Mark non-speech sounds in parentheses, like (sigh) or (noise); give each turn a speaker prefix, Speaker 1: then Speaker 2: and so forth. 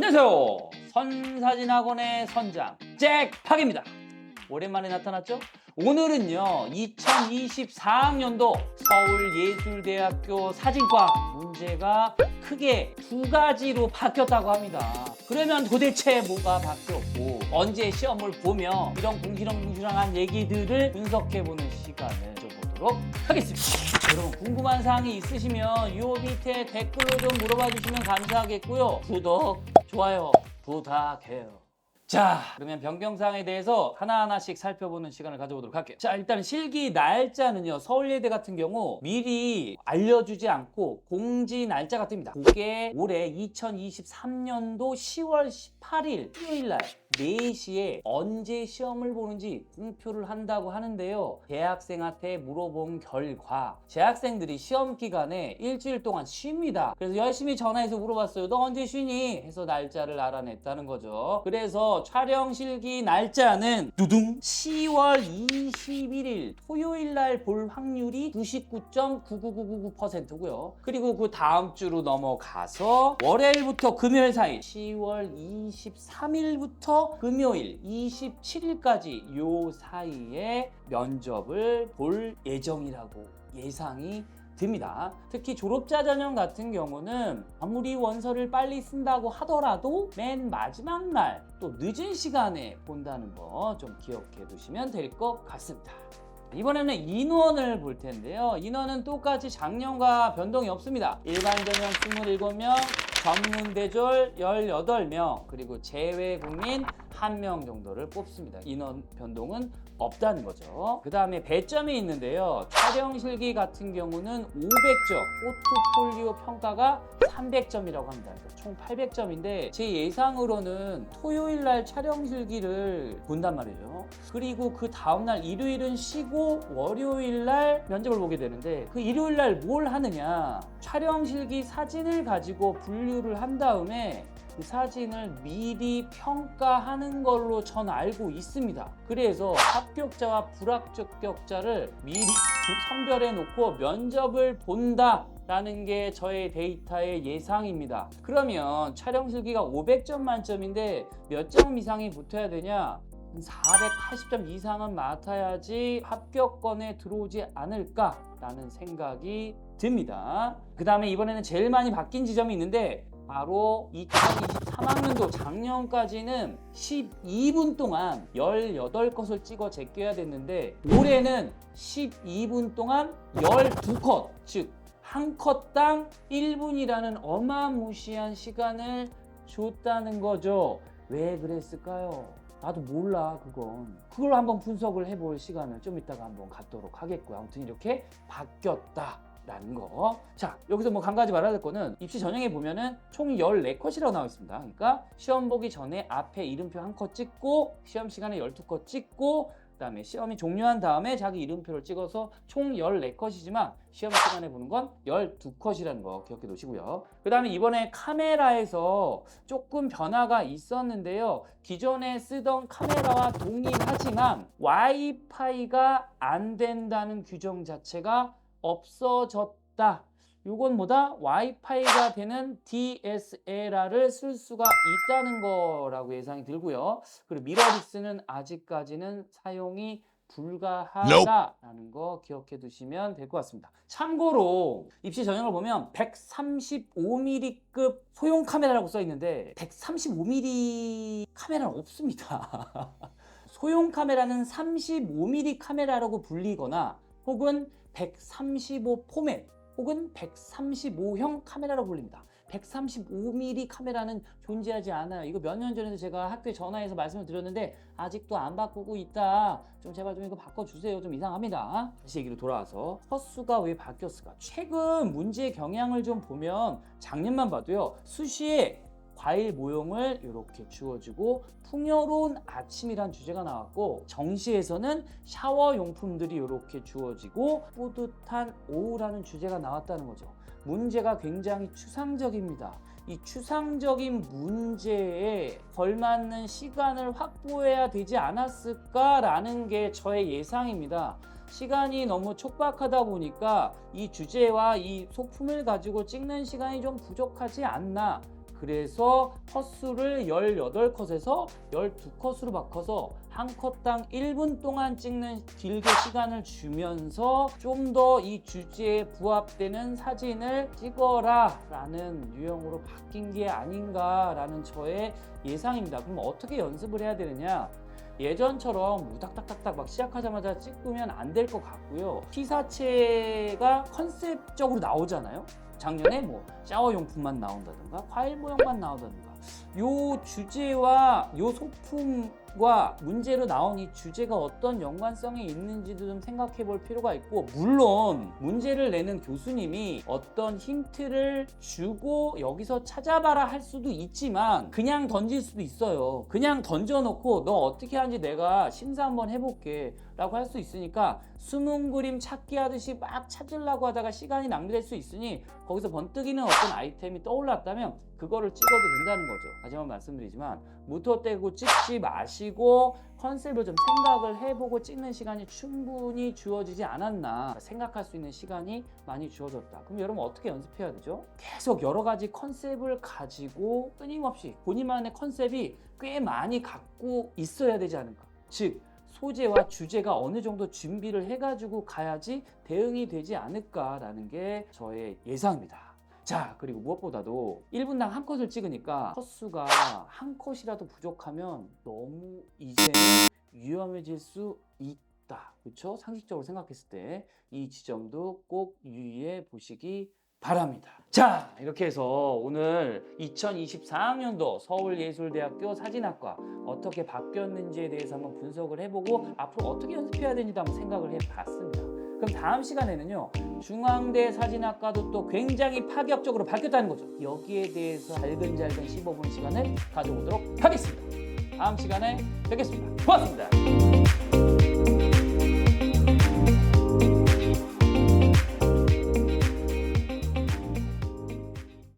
Speaker 1: 안녕하세요. 선사진학원의 선장 잭팍입니다. 오랜만에 나타났죠? 오늘은요 2024학년도 서울예술대학교 사진과 문제가 크게 두 가지로 바뀌었다고 합니다. 그러면 도대체 뭐가 바뀌었고 언제 시험을 보며 이런 궁시렁궁시렁한 얘기들을 분석해보는 시간을 줘보도록 하겠습니다. 여러분 궁금한 사항이 있으시면 요 밑에 댓글로 좀 물어봐 주시면 감사하겠고요. 구독, 좋아요 부탁해요. 자, 그러면 변경사항에 대해서 하나하나씩 살펴보는 시간을 가져보도록 할게요. 자, 일단 실기 날짜는요, 서울예대 같은 경우 미리 알려주지 않고 공지 날짜가 뜹니다. 그게 올해 2023년도 10월 18일 토요일 날 4시에 언제 시험을 보는지 공표를 한다고 하는데요. 대학생한테 물어본 결과 재학생들이 시험 기간에 일주일 동안 쉽니다. 그래서 열심히 전화해서 물어봤어요. 너 언제 쉬니? 해서 날짜를 알아냈다는 거죠. 그래서 촬영 실기 날짜는 두둥 10월 21일 토요일 날 볼 확률이 99.99999%고요. 그리고 그 다음 주로 넘어가서 월요일부터 금요일 사이 10월 23일부터 금요일 27일까지 요 사이에 면접을 볼 예정이라고 예상이 듭니다. 특히 졸업자 전형 같은 경우는 아무리 원서를 빨리 쓴다고 하더라도 맨 마지막 날 또 늦은 시간에 본다는 거 좀 기억해 두시면 될 것 같습니다. 이번에는 인원을 볼 텐데요. 인원은 똑같이 작년과 변동이 없습니다. 일반 전형 27명, 전문 대졸 18명, 그리고 제외 국민 1명 정도를 뽑습니다. 인원 변동은 없다는 거죠. 그 다음에 배점이 있는데요. 촬영 실기 같은 경우는 500점, 포트폴리오 평가가 300점이라고 합니다. 그러니까 총 800점인데 제 예상으로는 토요일 날 촬영 실기를 본단 말이죠. 그리고 그 다음날 일요일은 쉬고 월요일 날 면접을 보게 되는데 그 일요일 날 뭘 하느냐 촬영 실기 사진을 가지고 분류를 한 다음에 그 사진을 미리 평가하는 걸로 전 알고 있습니다. 그래서 합격자와 불합격자를 미리 (laughs) 선별해 놓고 면접을 본다. 라는 게 저의 데이터의 예상입니다. 그러면 촬영 실기가 500점 만점인데 몇 점 이상이 붙어야 되냐? 480점 이상은 맡아야지 합격권에 들어오지 않을까라는 생각이 듭니다. 그 다음에 이번에는 제일 많이 바뀐 지점이 있는데 바로 2023학년도 작년까지는 12분 동안 18컷을 찍어 제껴야 됐는데 올해는 12분 동안 12컷 즉 한 컷당 1분이라는 어마무시한 시간을 줬다는 거죠. 왜 그랬을까요? 나도 몰라 그건 그걸 한번 분석을 해볼 시간을 좀 이따가 한번 갖도록 하겠고요 아무튼 이렇게 바뀌었다 라는 거. 자, 여기서 뭐 한 가지 말해야 될 거는 입시 전형에 보면은 총 14컷이라고 나와 있습니다. 그러니까 시험 보기 전에 앞에 이름표 한 컷 찍고 시험 시간에 12컷 찍고 그다음에 시험이 종료한 다음에 자기 이름표를 찍어서 총 14컷이지만 시험 시간에 보는 건 12컷이라는 거 기억해 두시고요. 그다음에 이번에 카메라에서 조금 변화가 있었는데요. 기존에 쓰던 카메라와 동일하지만 와이파이가 안 된다는 규정 자체가 없어졌다. 이건 뭐다? 와이파이가 되는 DSLR을 쓸 수가 있다는 거라고 예상이 들고요. 그리고 미러리스는 아직까지는 사용이 불가하다라는 거 기억해 두시면 될 것 같습니다. 참고로 입시 전형을 보면 135mm급 소형 카메라라고 써 있는데 135mm 카메라는 없습니다. (laughs) 소형 카메라는 35mm 카메라라고 불리거나 혹은 135 포맷 혹은 135형 카메라라고 불립니다. 135mm 카메라는 존재하지 않아요. 이거 몇 년 전에도 제가 학교에 전화해서 말씀을 드렸는데 아직도 안 바꾸고 있다. 좀 제발 좀 이거 바꿔주세요. 좀 이상합니다. 다시 얘기로 돌아와서 헛수가 왜 바뀌었을까? 최근 문제의 경향을 좀 보면 작년만 봐도요. 수시에 과일 모형을 이렇게 주어지고 풍요로운 아침이란 주제가 나왔고 정시에서는 샤워 용품들이 이렇게 주어지고 뿌듯한 오후라는 주제가 나왔다는 거죠. 문제가 굉장히 추상적입니다. 이 추상적인 문제에 걸맞는 시간을 확보해야 되지 않았을까라는 게 저의 예상입니다. 시간이 너무 촉박하다 보니까 이 주제와 이 소품을 가지고 찍는 시간이 좀 부족하지 않나 그래서 컷수를 18컷에서 12컷으로 바꿔서 한 컷당 1분 동안 찍는 길게 시간을 주면서 좀 더 이 주제에 부합되는 사진을 찍어라 라는 유형으로 바뀐 게 아닌가 라는 저의 예상입니다. 그럼 어떻게 연습을 해야 되느냐? 예전처럼 우닥닥닥닥 막 시작하자마자 찍으면 안 될 것 같고요. 피사체가 컨셉적으로 나오잖아요. 작년에 뭐 샤워 용품만 나온다든가 과일 모형만 나오다든가. 요 주제와 요 소품과 문제로 나온 이 주제가 어떤 연관성이 있는지도 좀 생각해 볼 필요가 있고 물론 문제를 내는 교수님이 어떤 힌트를 주고 여기서 찾아봐라 할 수도 있지만 그냥 던질 수도 있어요. 그냥 던져놓고 너 어떻게 하는지 내가 심사 한번 해볼게 라고 할 수 있으니까 숨은 그림 찾기 하듯이 막 찾으려고 하다가 시간이 낭비될 수 있으니 거기서 번뜩이는 어떤 아이템이 떠올랐다면 그거를 찍어도 된다는 거죠. 하지만 말씀드리지만 무토 떼고 찍지 마시고 컨셉을 좀 생각을 해보고 찍는 시간이 충분히 주어지지 않았나 생각할 수 있는 시간이 많이 주어졌다. 그럼 여러분 어떻게 연습해야 되죠? 계속 여러 가지 컨셉을 가지고 끊임없이 본인만의 컨셉이 꽤 많이 갖고 있어야 되지 않을까. 즉 소재와 주제가 어느 정도 준비를 해가지고 가야지 대응이 되지 않을까라는 게 저의 예상입니다. 자, 그리고 무엇보다도 1분당 한 컷을 찍으니까 컷수가 한 컷이라도 부족하면 너무 이제는 위험해질 수 있다. 그렇죠? 상식적으로 생각했을 때 이 지점도 꼭 유의해 보시기 바랍니다. 자, 이렇게 해서 오늘 2024학년도 서울예술대학교 사진학과 어떻게 바뀌었는지에 대해서 한번 분석을 해보고 앞으로 어떻게 연습해야 되는지도 한번 생각을 해봤습니다. 그럼 다음 시간에는요, 중앙대 사진학과도 또 굉장히 파격적으로 바뀌었다는 거죠. 여기에 대해서 잘근잘근 씹어보는 시간을 가져보도록 하겠습니다. 다음 시간에 뵙겠습니다. 고맙습니다.